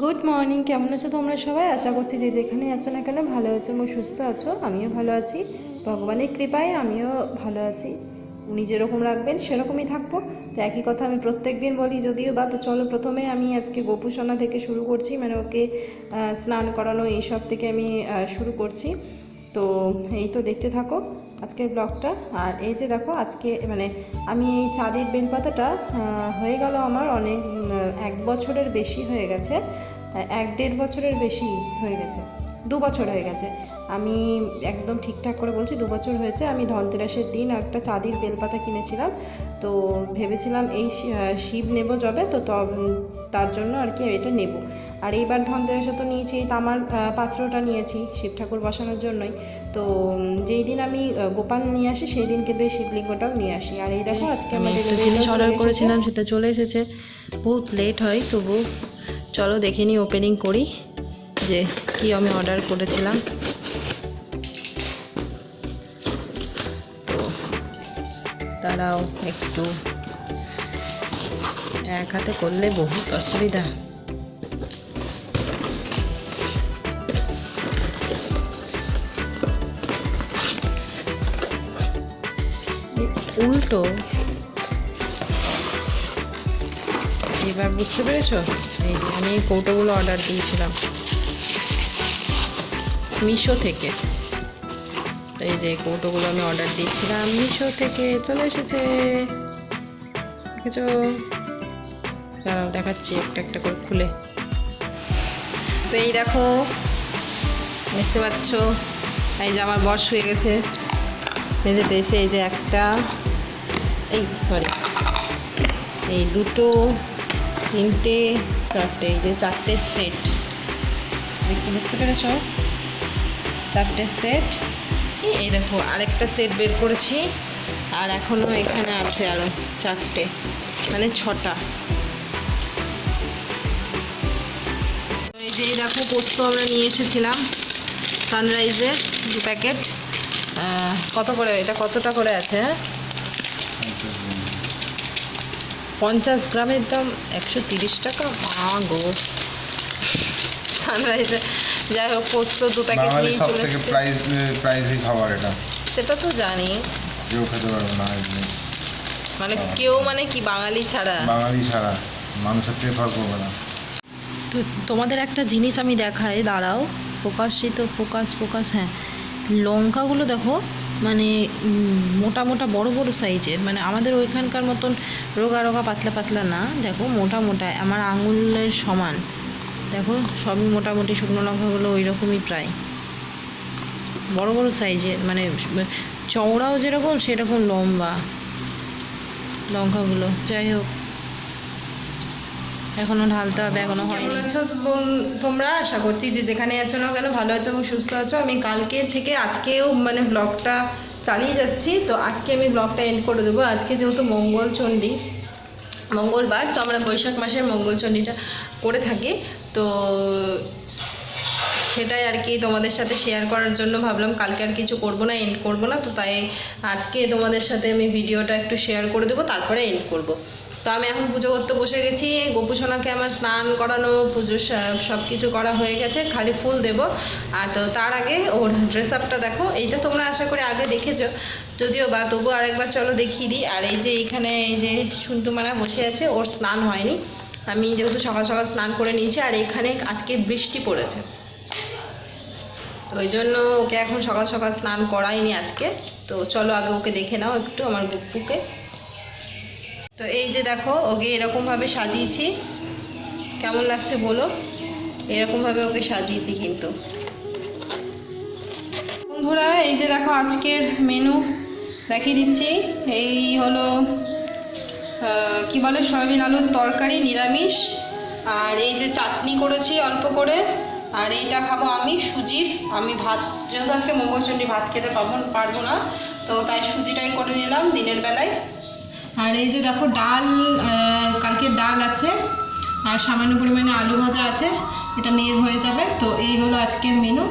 Good morning কেমন আছো তোমরা সবাই? আশা করছি যে যেখানে আছো না কেন ভালো আছো এবং সুস্থ আছো, আমিও ভালো আছি। ভগবানের কৃপায় আমিও ভালো আছি। উনি যেরকম রাখবেন, সেরকমই থাকব। তো একই কথা আমি প্রত্যেক দিন বলি, যদিও বা, তো চলো প্রথমে আমি আজকে গোপুসোনা থেকে শুরু করছি মানে ওকে স্নান করানো এইসব থেকে আমি শুরু করছি। তো এই তো দেখতে থাকো। আজকের ব্লগটা। আর এই যে দেখো, আজকে মানে আমি এই চাঁদের বেলপাতাটা হয়ে গেল আমার অনেক এক বছরের বেশি হয়ে গেছে। এক দেড় বছরের বেশি হয়ে গেছে। দু বছর হয়ে গেছে। আমি একদম ঠিকঠাক করে বলছি, দু বছর হয়েছে। আমি ধনতেরাসের দিন একটা চাঁদির বেলপাতা কিনেছিলাম। তো ভেবেছিলাম এই শিব নেব যবে, তো ত- তার জন্য আর কি এটা নেব। আর এইবার ধনতেরাসে তো নিয়েছি তামার পাত্রটা নিয়েছি শিব ঠাকুর বসানোর জন্যই। তো যেই দিন আমি গোপাল নিয়ে আসি সেই দিন কিন্তু এই শিবলিঙ্গটাও নিয়ে আসি। আর এই দেখো আজকে আমি আমাদের একটা জিনিস অর্ডার করেছিলাম সেটা চলে এসেছে। বহুত লেট হয় তবু চলো দেখে নিই ওপেনিং করি যে কি আমি অর্ডার করেছিলাম। তো তারাও একটু। এক হাতে করলে বহুত অসুবিধা। উল্টো। এবার বুঝতে পেরেছ? এই যে আমি কৌটোগুলো অর্ডার দিয়েছিলাম। মিশো থেকে। এই যে কৌটোগুলো আমি অর্ডার দিয়েছিলাম, মিশো থেকে চলে এসেছে। দেখেছ? দাঁড়াও, দেখাচ্ছি একটা একটা করে খুলে। তো এই দেখো, দেখতে পাচ্ছ? এই যে আমার বর্ষ হয়ে গেছে। মেঝেতে এসে এই যে একটা, এই সরি এই দুটো, তিনটে, চারটে, এই যে চারটে সেট দেখতে বুঝতে পেরেছ? চারটে সেট এই দেখো, আরেকটা সেট বের করেছি, আর এখনও এখানে আছে আরও চারটে মানে ছটা। এই যে দেখো পোস্ত আমরা নিয়ে এসেছিলাম সানরাইজের দু প্যাকেট। কত করে? এটা কতটা করে আছে হ্যাঁ? পঞ্চাশ গ্রামের দাম একশো তিরিশ টাকা? মা গো। সানরাইজে যাই হোক পোস্ত দু প্যাকেট নিয়ে চলে এসেছে। প্রাইস প্রাইসই খাবার এটা। সেটা তো জানি। কেউ খেতে পারবে না মানে। কেউ মানে কি বাঙালি ছাড়া? বাঙালি ছাড়া মানুষের প্রেফার করবে না। তো তোমাদের একটা জিনিস আমি দেখাই দাঁড়াও। ফোকাসই তো ফোকাস ফোকাস হ্যাঁ। লঙ্কাগুলো দেখো মানে মোটা মোটা বড় বড় সাইজের মানে আমাদের ওইখানকার মতন রোগা রোগা পাতলা পাতলা না, দেখো মোটা মোটা, আমার আঙুলের সমান। দেখো, সবই মোটামুটি শুকনো লঙ্কাগুলো ওই রকমই প্রায়। বড় বড় সাইজের মানে চওড়াও যেরকম, সেরকম লম্বা লঙ্কাগুলো। যাই হোক। এখনও ঢালতে হবে এখনও হয়নি। আছো তোমরা? আশা করছি যে যেখানে আছো না কেন ভালো আছো এবং সুস্থ আছো। আমি কালকে থেকে আজকেও মানে ব্লগটা চালিয়ে যাচ্ছি। তো আজকে আমি ব্লগটা এন্ড করে দেবো। আজকে যেহেতু মঙ্গল চণ্ডী মঙ্গলবার তো আমরা বৈশাখ মাসের মঙ্গল চণ্ডীটা করে থাকি। তো সেটাই আর কি তোমাদের সাথে শেয়ার করার জন্য ভাবলাম কালকে আর কিছু করব না এন্ড করব না, তো তাই আজকে তোমাদের সাথে আমি ভিডিওটা একটু শেয়ার করে দেবো, তারপরে এন্ড করব। তো আমি এখন পুজো করতে বসে গেছি, গোপুসোনাকে আমার স্নান করানো, পুজো সব কিছু করা হয়ে গেছে, খালি ফুল দেব। আর তো তার আগে ওর ড্রেস আপটা দেখো, এইটা তোমরা আশা করি আগে দেখেছ, যদিও বা তবু আরেকবার চলো দেখিয়ে দিই। আর এই যে এখানে এই যে সুন্টুমানা বসে আছে, ওর স্নান হয়নি। আমি যেহেতু সকাল সকাল স্নান করে নিয়েছি, আর এখানে আজকে বৃষ্টি পড়েছে। তো ওই জন্য ওকে এখন সকাল সকাল স্নান করাইনি আজকে। তো চলো আগে ওকে দেখে নাও একটু আমার গুপ্পুকে তো এই যে দেখো, ওকে এরকমভাবে সাজিয়েছি। কেমন লাগছে বলো? এরকমভাবে ওকে সাজিয়েছি কিন্তু। বন্ধুরা, এই যে দেখো আজকের মেনু দেখিয়ে দিচ্ছি। এই হলো কি বলে, সয়াবিন আলুর তরকারি, নিরামিষ। আর এই যে চাটনি করেছি অল্প করে। আর এইটা খাব আমি, সুজির। আমি ভাত, যেহেতু আজকে মঙ্গলচণ্ডী ভাত খেতে পাবো পারব না, তো তাই সুজিটাই করে নিলাম দিনের বেলায়। আর এই যে দেখো ডাল কালকে ডাল আছে, আর সামান্য পরিমাণে আলু ভাজা আছে, এটা মেয়ের হয়ে যাবে, তো এই হলো আজকের মেনু